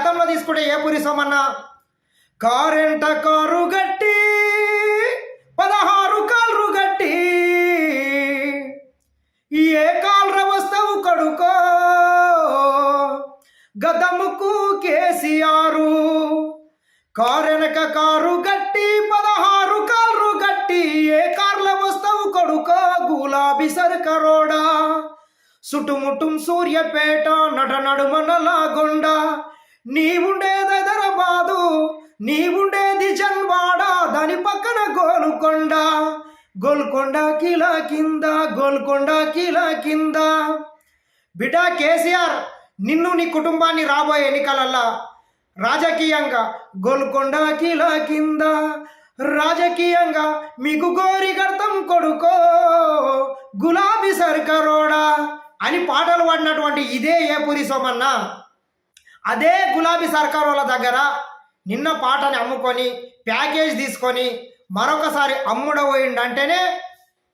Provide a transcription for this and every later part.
తీసుకుంటే ఏపురి సోమన్న? కారెంట కారు గట్టి పదహారు కాళ్ళు గట్టి. ఏ కాల్ర వస్తావు కడుకో? గదముకు కేసీఆరు కారెనక కారు గట్టి పదహారు కాళ్ళు గట్టి. ఏ కార్ల వస్తావు కొడుకో? గులాబీ సర్కరోడా సుటుముటుం సూర్యపేట నట నడుమన లాగొండ నీవుండేది హైదరాబాదు నీవుండేది జన్వాడ దాని పక్కన గోలుకొండ. గోల్కొండ కిలా కింద గోల్కొండ కిలా కింద. బిడా కేసీఆర్ నిన్ను నీ కుటుంబాన్ని రాబోయే ఎన్నికలల్లా రాజకీయంగా గోల్కొండ కిలా కింద. రాజకీయంగా మీకు గోరిగర్తం కొడుకో గులాబీ సర్కరోడా అని పాటలు పాడినటువంటి ఇదే ఏపురి సోమన్నా. అదే గులాబీ సర్కారోల దగ్గర నిన్న పాటని అమ్ముకొని ప్యాకేజ్ తీసుకొని మరొకసారి అమ్ముడపోయిండంటేనే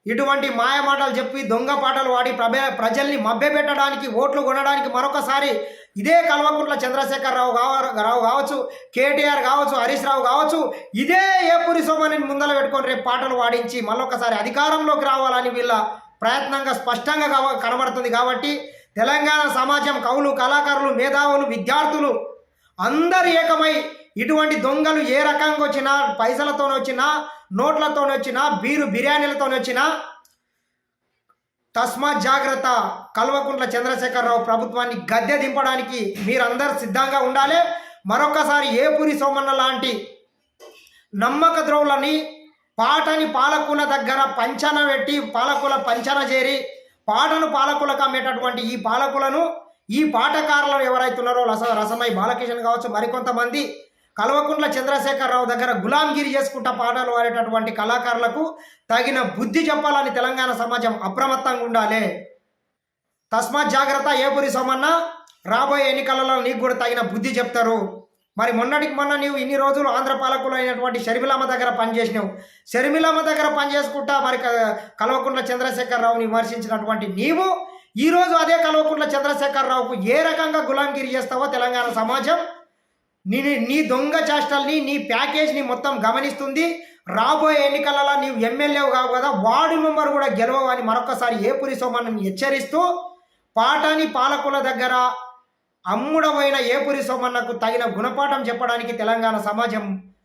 ఇటువంటి మాయమాటలు చెప్పి దొంగ పాటలు వాడి ప్రభ ప్రజల్ని మభ్యపెట్టడానికి ఓట్లు కొనడానికి మరొకసారి ఇదే కల్వకుంట్ల చంద్రశేఖర్ రావు కావ రావు కావచ్చు కేటీఆర్ కావచ్చు హరీష్ రావు కావచ్చు ఇదే ఏపురి సోమని ముందల పెట్టుకొని రేపు పాటలు వాడించి మళ్ళొకసారి అధికారంలోకి రావాలని వీళ్ళ ప్రయత్నంగా స్పష్టంగా కనబడుతుంది కాబట్టి తెలంగాణ సమాజం కవులు కళాకారులు మేధావులు విద్యార్థులు అందరు ఏకమై ఇటువంటి దొంగలు ఏ రకంగా వచ్చినా పైసలతో వచ్చినా నోట్లతో వచ్చినా బీరు బిర్యానీలతో వచ్చినా తస్మాత్ జాగ్రత్త కల్వకుంట్ల చంద్రశేఖరరావు ప్రభుత్వాన్ని గద్దె దింపడానికి మీరందరూ సిద్ధంగా ఉండాలి. మరొకసారి ఏపూరి సోమన్న లాంటి నమ్మక ద్రోవులని పాటని పాలకుల దగ్గర పంచన పెట్టి పాలకుల పంచన చేరి పాటను పాలకులకు అమ్మేటటువంటి ఈ పాలకులను ఈ పాటకారులను ఎవరైతే ఉన్నారో రస రసమై బాలకిషన్ కావచ్చు మరికొంతమంది కల్వకుంట్ల చంద్రశేఖరరావు దగ్గర గులాంగిరి చేసుకుంటా పాటలు పాడేటటువంటి కళాకారులకు తగిన బుద్ధి చెప్పాలని తెలంగాణ సమాజం అప్రమత్తంగా ఉండాలి. తస్మాత్ జాగ్రత్త ఏపురి సోమన్న రాబోయే ఎన్నికలలో నీకు కూడా తగిన బుద్ధి చెప్తారు. మరి మొన్నటికి మొన్న నీవు ఇన్ని రోజులు ఆంధ్ర పాలకులు అయినటువంటి షర్మిలమ్మ దగ్గర పనిచేసినావు. షర్మిలమ్మ దగ్గర పనిచేసుకుంటా మరి క- కల్వకుంట్ల చంద్రశేఖర్ రావుని విమర్శించినటువంటి నీవు ఈరోజు అదే కల్వకుంట్ల చంద్రశేఖర్ రావుకు ఏ రకంగా గులాంగిరి చేస్తావో తెలంగాణ సమాజం? నీ నీ దొంగ చేష్టల్ని నీ ప్యాకేజ్ని మొత్తం గమనిస్తుంది. రాబోయే ఎన్నికలలో నీవు ఎమ్మెల్యేవు కావు కదా వార్డు మెంబర్ కూడా గెలవని మరొకసారి ఏ పురిసో మనం హెచ్చరిస్తూ పాటాని పాలకుల దగ్గర అమ్ముడమైన ఏపురి సోమన్నకు తగిన గుణపాఠం చెప్పడానికి తెలంగాణ సమాజం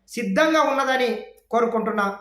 సిద్ధంగా ఉన్నదని కోరుకుంటున్నా.